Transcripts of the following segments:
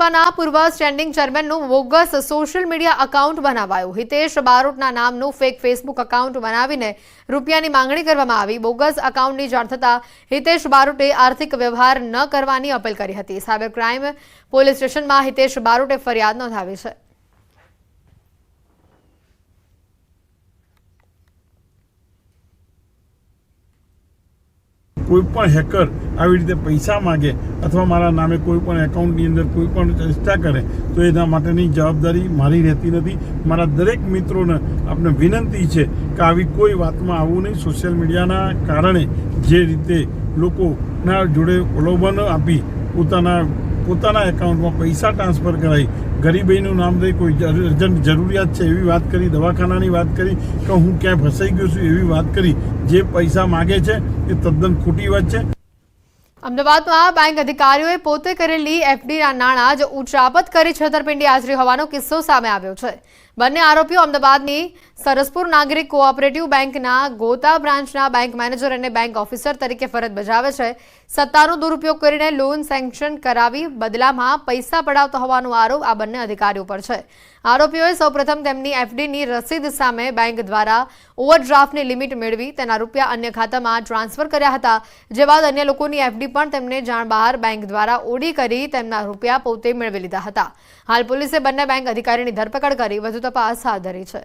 ભાજપાના પૂર્વ સ્ટેન્ડિંગ ચેરમેનનું બોગસ સોશિયલ મીડિયા એકાઉન્ટ બનાવાયું. હિતેશ બારોટના નામનું ફેક ફેસબુક એકાઉન્ટ બનાવીને રૂપિયાની માંગણી કરવામાં આવી. બોગસ એકાઉન્ટની જાણ થતાં હિતેશ બારોટે આર્થિક વ્યવહાર ન કરવાની અપીલ કરી હતી. સાયબર ક્રાઇમ પોલીસ સ્ટેશનમાં હિતેશ બારોટે ફરિયાદ નોંધાવી છે. કોઈ પણ હેકર આવી રીતે પૈસા માગે અથવા મારા નામે કોઈ પણ એકાઉન્ટની અંદર કોઈ પણ ચેષ્ટા કરે, તો એના માટેની જવાબદારી મારી રહેતી નથી. મારા દરેક મિત્રોને આપણે વિનંતી છે કે આવી કોઈ વાતમાં આવવું નહીં. સોશિયલ મીડિયાના કારણે જે રીતે લોકોના જોડે પ્રલોભન આપી પોતાના પોતાના એકાઉન્ટમાં પૈસા ટ્રાન્સફર કરાવી ગરીબીનું નામ દઈ કોઈ અર્જન્ટ જરૂરિયાત છે એવી વાત કરી, દવાખાનાની વાત કરી, કે હું ક્યાંય ફસાઈ ગયો છું એવી વાત કરી, જે પૈસા માગે છે એ તદ્દન ખોટી વાત છે. અમદાવાદમાં બેંક અધિકારીઓએ પોતે કરેલી એફડીના નાણાં જ ઉચાપત કરી છેતરપિંડી આચરી હોવાનો કિસ્સો સામે આવ્યો છે. બંને આરોપીઓ અમદાવાદની સરસપુર નાગરિક કોઓપરેટિવ બેંકના ગોતા બ્રાન્ચના બેંક મેનેજર અને બેંક ઓફિસર તરીકે ફરજ બજાવે છે. સત્તાનો દુરુપયોગ કરીને લોન સેન્કશન કરાવી બદલામાં પૈસા પડાવતો હોવાનો આરોપ આ બંને અધિકારીઓ પર છે. આરોપીઓએ સૌપ્રથમ તેમની એફડીની રસીદ સામે બેંક દ્વારા ઓવરડ્રાફ્ટની લિમિટ મેળવી તેના રૂપિયા અન્ય ખાતામાં ટ્રાન્સફર કર્યા હતા. જે બાદ અન્ય લોકોની એફડી પણ તેમને જાણ બહાર બેંક દ્વારા ઓડી કરી તેમના રૂપિયા પોતે મેળવી લીધા હતા. હાલ પોલીસે બંને બેંક અધિકારીની ધરપકડ કરી વધુ તપાસ હાથ ધરી છે.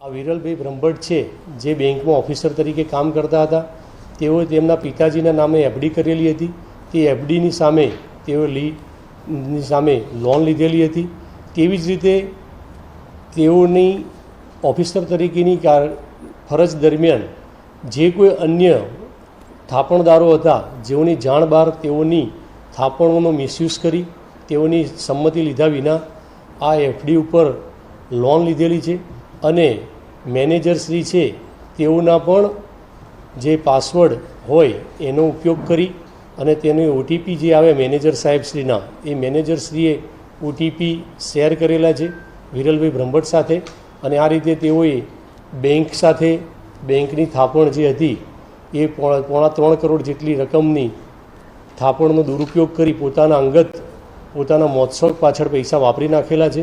આ વિરલભાઈ બ્રહ્મભટ્ટ છે, જે બેંકમાં ઓફિસર તરીકે કામ કરતા હતા. તેઓ તેમના પિતાજીના નામે એફડી કરેલી હતી તે એફડીની સામે તેઓ લીની સામે લોન લીધેલી હતી. તેવી જ રીતે તેઓની ઓફિસર તરીકેની કાર, ફરજ દરમિયાન જે કોઈ અન્ય થાપણદારો હતા, જેઓની જાણ બહાર તેઓની થાપણોનો મિસયુઝ કરી તેઓની સંમતિ લીધા વિના આ એફડી ઉપર લોન લીધેલી છે અને મેનેજરશ્રી છે તેઓના પણ જે પાસવર્ડ હોય એનો ઉપયોગ કરી અને તેની ઓટીપી જે આવે મેનેજર સાહેબશ્રીના એ મેનેજરશ્રીએ ઓટીપી શેર કરેલા છે વિરલભાઈ બ્રહ્મભટ્ટ સાથે અને આ રીતે તેઓએ બેંક સાથે, બેંકની થાપણ જે હતી એ પોણા ત્રણ કરોડ જેટલી રકમની થાપણનો દુરુપયોગ કરી પોતાના અંગત પોતાના મોત્સવ પાછળ પૈસા વાપરી નાખેલા છે.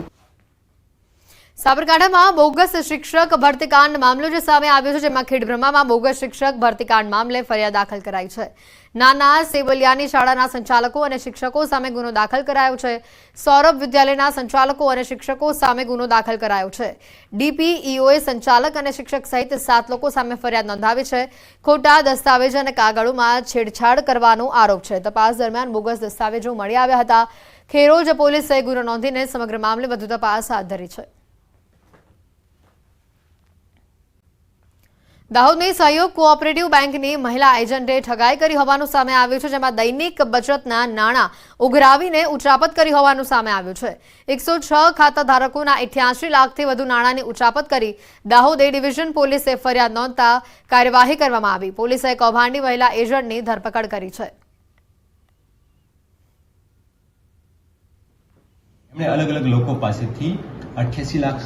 સાબરકાંઠામાં બોગસ શિક્ષક ભરતીકાંડ મામલો જે સામે આવ્યો છે, જેમાં ખેડબ્રહ્મામાં બોગસ શિક્ષક ભરતીકાંડ મામલે ફરિયાદ દાખલ કરાઈ છે. નાના સેવલિયાની શાળાના સંચાલકો અને શિક્ષકો સામે ગુનો દાખલ કરાયો છે. સૌરભ વિદ્યાલયના સંચાલકો અને શિક્ષકો સામે ગુનો દાખલ કરાયો છે. ડીપીઈઓએ સંચાલક અને શિક્ષક સહિત સાત લોકો સામે ફરિયાદ નોંધાવી છે. ખોટા દસ્તાવેજ અને કાગળોમાં છેડછાડ કરવાનો આરોપ છે. તપાસ દરમિયાન બોગસ દસ્તાવેજો મળી આવ્યા હતા. ખેરોજ પોલીસે ગુનો નોંધીને સમગ્ર મામલે વધુ તપાસ હાથ ધરી છે. દાહોદની સહયોગ કોઓપરેટિવ બેંકની મહિલા એજન્ટે ઠગાઈ કરી હોવાનું સામે આવ્યું છે, જેમાં દૈનિક બચતના નાણાં ઉઘરાવીને ઉચાપત કરી હોવાનું સામે આવ્યું છે. એકસો છ ખાતા ધારકોના અઠ્યાસી લાખથી વધુ નાણાંની ઉચાપત કરી દાહોદ ડિવિઝન પોલીસે ફરિયાદ નોંધતા કાર્યવાહી કરવામાં આવી. પોલીસે કૌભાંડી મહિલા એજન્ટની ધરપકડ કરી છે. એમણે અલગ અલગ લોકો પાસેથી અઠ્યાસી લાખ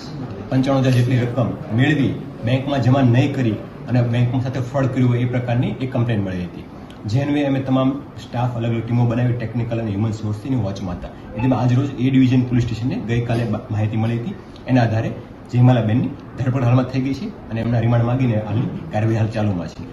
પંચાણું હજાર જેટલી રકમ મેળવી બેંકમાં જમા નહીં કરી. અને બેંકની સાથે ફ્રોડ કર્યું હોય એ પ્રકારની એક કમ્પ્લેન મળી હતી. જે અન્વયે અમે તમામ સ્ટાફ અલગ અલગ ટીમો બનાવી ટેકનિકલ અને હ્યુમન સોર્સની વોચમાં હતા એટલે આજરોજ એ ડિવિઝન પોલીસ સ્ટેશનને ગઈકાલે માહિતી મળી હતી. એના આધારે જયમાલાબેનની ધરપકડ હાલમાં થઈ ગઈ છે અને એમના રિમાન્ડ માંગીને હાલની કાર્યવાહી હાલ ચાલુમાં છે.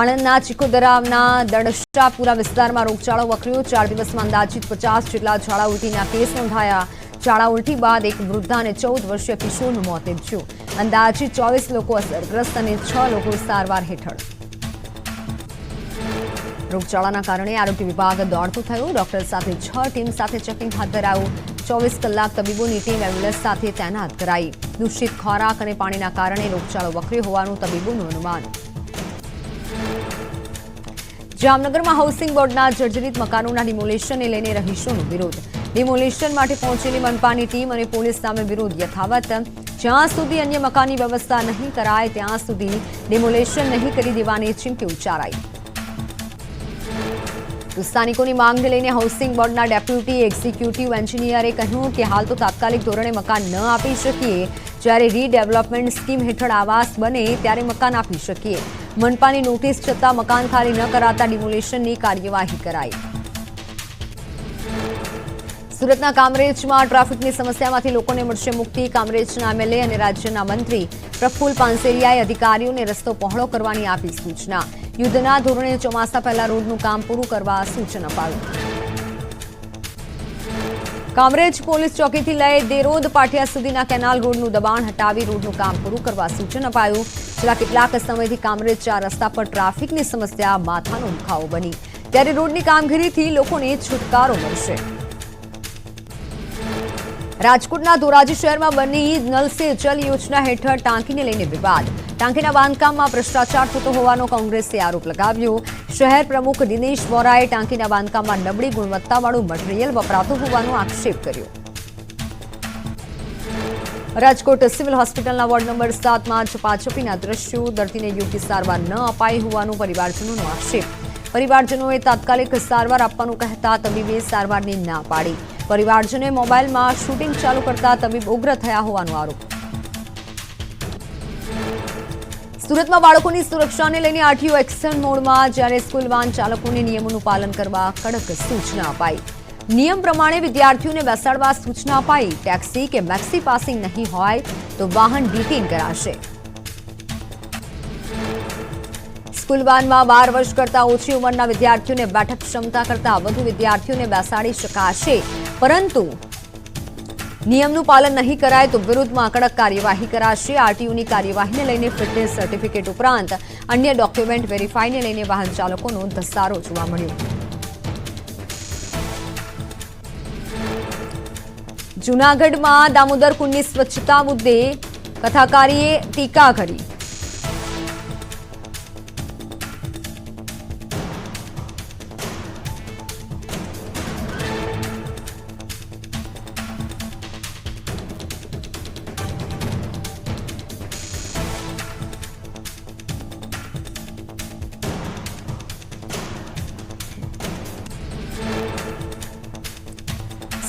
આણંદના ચિકોદરાના દડશાપુરા વિસ્તારમાં રોગચાળો વકર્યો. ચાર દિવસમાં અંદાજિત પચાસ જેટલા ઝાડા ઉલટીના કેસ નોંધાયા. ઝાડા ઉલટી બાદ એક વૃદ્ધા અને ચૌદ વર્ષીય કિશોરનું મોત નીપજ્યું. અંદાજિત ચોવીસ લોકો અસરગ્રસ્ત અને છ લોકો સારવાર હેઠળ. રોગચાળાના કારણે આરોગ્ય વિભાગ દોડતું થયું. ડોક્ટર સાથે છ ટીમ સાથે ચેકિંગ હાથ ધરાયું. ચોવીસ કલાક તબીબોની ટીમ એમ્બ્યુલન્સ સાથે તૈનાત કરાઈ. દૂષિત ખોરાક અને પાણીના કારણે રોગચાળો વકર્યો હોવાનું તબીબોનું અનુમાન. જામનગરમાં હાઉસિંગ બોર્ડના જર્જરિત મકાનોના ડિમોલેશનને લઈને રહીશોનો વિરોધ. ડિમોલેશન માટે પહોંચેલી મનપાની ટીમ અને પોલીસ સામે વિરોધ યથાવત. જ્યાં સુધી અન્ય મકાનની વ્યવસ્થા નહીં કરાય, ત્યાં સુધી ડિમોલેશન નહીં કરી દેવાની ચીમકી ઉચ્ચારાઈ. સ્થાનિકોની માંગને લઈને હાઉસિંગ બોર્ડના ડેપ્યુટી એક્ઝિક્યુટિવ એન્જિનિયરે કહ્યું કે હાલ તો તાત્કાલિક ધોરણે મકાન ન આપી શકીએ. જ્યારે રીડેવલપમેન્ટ સ્કીમ હેઠળ આવાસ બને, ત્યારે મકાન આપી શકીએ. મનપાની નોટિસ છતાં મકાન ખાલી ન કરાતા ડિમોલેશનની કાર્યવાહી કરાઈ. સુરતના કામરેજમાં ટ્રાફિકની સમસ્યામાંથી લોકોને મળશે મુક્તિ. કામરેજના એમએલએ અને રાજ્યના મંત્રી પ્રફુલ પાનસેરિયાએ અધિકારીઓને રસ્તો પહોળો કરવાની આપી સૂચના. યુદ્ધના ધોરણે ચોમાસા પહેલા રોડનું કામ પૂરું કરવા સૂચન અપાયું. કામરેજ પોલીસ ચોકીથી લઈ દેરોદ પાટિયા સુધીના કેનાલ રોડનું દબાણ હટાવી રોડનું કામ પૂરું કરવા સૂચન અપાયું. છેલ્લા કેટલાક સમયથી કામરેજ ચાર રસ્તા પર ટ્રાફિકની સમસ્યા માથાનો દુખાવો બની. ત્યારે રોડની કામગીરીથી લોકોને છુટકારો મળશે. રાજકોટના ધોરાજી શહેરમાં બની નલ જલ યોજના હેઠળ ટાંકીને લઈને વિવાદ. ટાંકીના બાંધકામમાં ભ્રષ્ટાચાર થતો હોવાનો કોંગ્રેસે આરોપ લગાવ્યો. શહેર પ્રમુખ દિનેશ વોરાએ ટાંકીના બાંધકામમાં નબળી ગુણવત્તાવાળું મટીરીયલ વપરાતું હોવાનો આક્ષેપ કર્યો. રાજકોટ સિવિલ હોસ્પિટલના વોર્ડ નંબર સાતમાં છપાછપીના દ્રશ્યો દર્દીને યોગ્ય સારવાર ન અપાઈ હોવાનું પરિવારજનોનો આક્ષેપ. પરિવારજનોએ તાત્કાલિક સારવાર આપવાનું કહેતા તબીબે સારવારની ના પાડી. પરિવારજનોએ મોબાઈલમાં શૂટિંગ ચાલુ કરતા તબીબ ઉગ્ર થયા હોવાનો આરોપ. સુરતમાં બાળકોની સુરક્ષાને લઈને આરટીઓ એક્શન મોડમાં જ્યારે સ્કૂલ વાન ચાલકોને નિયમોનું પાલન કરવા કડક સૂચના અપાઈ. નિયમ પ્રમાણે વિદ્યાર્થીઓને બેસાડવા સૂચના અપાઈ. ટેક્સી કે મેક્સી પાસિંગ નહીં હોય તો વાહન ડિટેન કરાશે. સ્કૂલ વાનમાં બાર વર્ષ કરતા ઓછી ઉંમરના વિદ્યાર્થીઓને બેઠક ક્ષમતા કરતા વધુ વિદ્યાર્થીઓને બેસાડી શકાશે. પરંતુ નિયમનું પાલન નહીં કરાય તો વિરુદ્ધમાં કડક કાર્યવાહી કરાશે. આરટીયુની કાર્યવાહીને લઈને ફિટનેસ સર્ટિફિકેટ ઉપરાંત અન્ય ડોક્યુમેન્ટ વેરીફાઈને લઈને વાહન ચાલકોનો ધસારો જોવા મળ્યો. જૂનાગઢમાં દામોદર કુંડની સ્વચ્છતા મુદ્દે કથાકારીએ ટીકા કરી.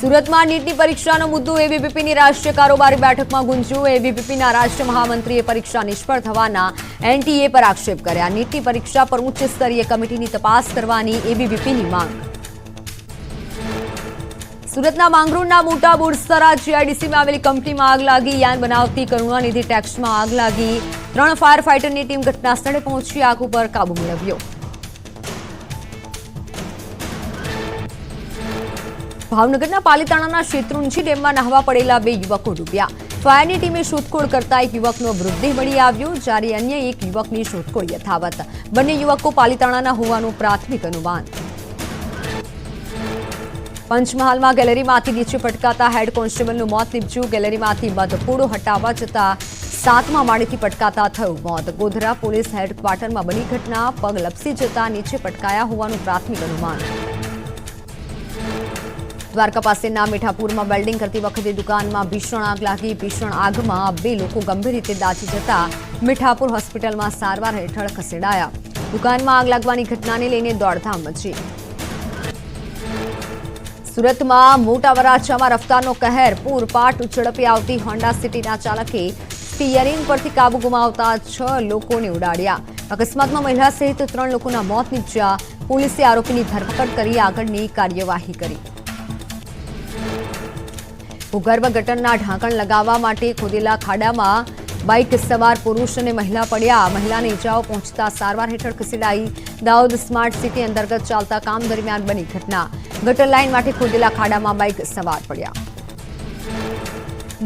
સુરતમાં નીટની પરીક્ષાનો મુદ્દો એબીપીની રાષ્ટ્રીય કારોબારી બેઠકમાં ગુંજ્યો. એબીપીના રાષ્ટ્રીય મહામંત્રીએ પરીક્ષા નિષ્ફળ થવાના એનટીએ પર આક્ષેપ કર્યા. નીટની પરીક્ષા પર ઉચ્ચ સ્તરીય કમિટીની તપાસ કરવાની એબીવીપીની માંગ. સુરતના માંગરોળના મોટા બોરસરા જીઆઈડીસીમાં આવેલી કંપનીમાં આગ લાગી. યાન બનાવતી કરુણાનિધિ ટેક્સમાં આગ લાગી. ત્રણ ફાયર ફાઇટરની ટીમ ઘટના સ્થળે પહોંચી. આગ ઉપર કાબુ મેળવ્યો. ભાવનગરના પાલીતાણાના શેત્રુંજી ડેમમાં નહાવા પડેલા બે યુવકો ડૂબ્યા. ફાયરની ટીમે શોધખોળ કરતા એક યુવકનો મૃતદેહ મળી આવ્યો, જ્યારે અન્ય એક યુવકની શોધખોળ યથાવત. બંને યુવકો પાલીતાણાના હોવાનું પ્રાથમિક અનુમાન. પંચમહાલમાં ગેલેરીમાંથી નીચે પટકાતા હેડ કોન્સ્ટેબલનું મોત નીપજ્યું. ગેલેરીમાંથી મધપોડો હટાવવા જતા સાતમા માળેથી પટકાતા થયું મોત. ગોધરા પોલીસ હેડક્વાર્ટરમાં બની ઘટના. પગ લપસી જતા નીચે પટકાયા હોવાનું પ્રાથમિક અનુમાન. દ્વારકા પાસેના મીઠાપુરમાં વેલ્ડિંગ કરતી વખતે દુકાનમાં ભીષણ આગ લાગી. ભીષણ આગમાં બે લોકો ગંભીર રીતે દાઝી જતા મીઠાપુર હોસ્પિટલમાં સારવાર હેઠળ ખસેડાયા. દુકાનમાં આગ લાગવાની ઘટનાને લઈને દોડધામ મચી. સુરતમાં મોટા વરાછામાં રફતારનો કહેર. પૂરપાટ ઝડપે આવતી હોન્ડા સિટીના ચાલકે સ્ટીયરિંગ પરથી કાબુ ગુમાવતા છ લોકોને ઉડાડ્યા. અકસ્માતમાં મહિલા સહિત ત્રણ લોકોના મોત નીપજ્યા. પોલીસે આરોપીની ધરપકડ કરી આગળની કાર્યવાહી કરી. ભૂગર્ભ ગટરના ઢાંકણ લગાવવા માટે ખોદેલા ખાડામાં બાઇક સવાર પુરુષ અને મહિલા પડ્યા. મહિલાને ઇજાઓ પહોંચતા સારવાર હેઠળ ખસેડાઈ દાઉદ સ્માર્ટ સિટી અંતર્ગત ચાલતા કામ દરમિયાન બની ઘટના. ગટર લાઇન માટે ખોદેલા ખાડામાં બાઇક સવાર પડ્યા.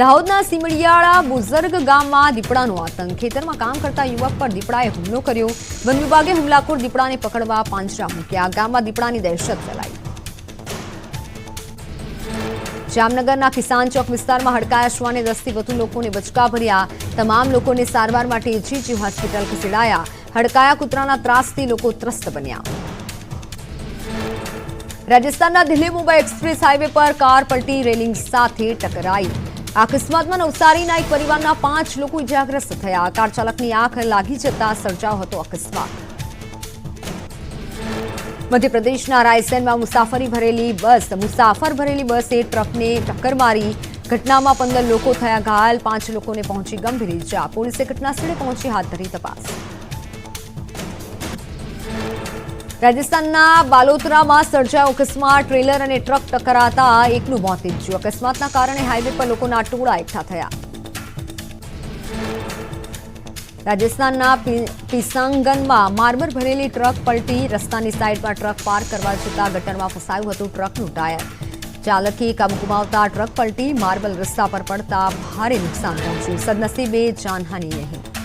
દાહોદના સીમડિયાળા બુઝર્ગ ગામમાં દીપડાનો આતંક. ખેતરમાં કામ કરતા યુવક પર દીપડાએ હુમલો કર્યો. વન વિભાગે હુમલાખોર દીપડાને પકડવા પાંજરા મૂક્યા. ગામમાં દીપડાની દહેશત ફેલાઈ. જામનગરના કિસાન ચોક વિસ્તારમાં હડકાયા શ્વાને દસથી વધુ લોકોને બચકા ભર્યા. તમામ લોકોને સારવાર માટે જીજી હોસ્પિટલ ખસેડાયા. હડકાયા કૂતરાના ત્રાસથી લોકો ત્રસ્ત બન્યા. રાજસ્થાનના દિલ્હી મુંબઈ એક્સપ્રેસ હાઈવે પર કાર પલટી રેલિંગ સાથે ટકરાઈ. આ અકસ્માતમાં નવસારીના એક પરિવારના પાંચ લોકો ઇજાગ્રસ્ત થયા. કાર ચાલકની આંખ લાગી જતા સર્જાયો હતો અકસ્માત. મધ્યપ્રદેશના રાયસેનમાં મુસાફરી ભરેલી બસ, મુસાફર ભરેલી બસે ટ્રકને ટક્કર મારી ઘટનામાં પંદર લોકો થયા ઘાયલ, પાંચ લોકોને પહોંચી ગંભીર ઇજા પોલીસે ઘટનાસ્થળે પહોંચી હાથ ધરી તપાસ. રાજસ્થાનના બાલોતરામાં સર્જાયો અકસ્માત. ટ્રેલર અને ટ્રક ટકરાતા એકનું મોત નીપજ્યું. અકસ્માતના કારણે હાઈવે પર લોકોના ટોળા એકઠા થયા. રાજસ્થાનના પિસાંગનમાં માર્મર ભરેલી ટ્રક પલટી, રસ્તાની સાઈડમાં ટ્રક પાર્ક કરવા જતા ગટરમાં ફસાયું હતું ટ્રકનું ટાયર. ચાલકે કાબુ ગુમાવતા ટ્રક પલટી, માર્બલ રસ્તા પર પડતા ભારે નુકસાન પહોંચ્યું. સદનસીબે જાનહાનિ નહીં.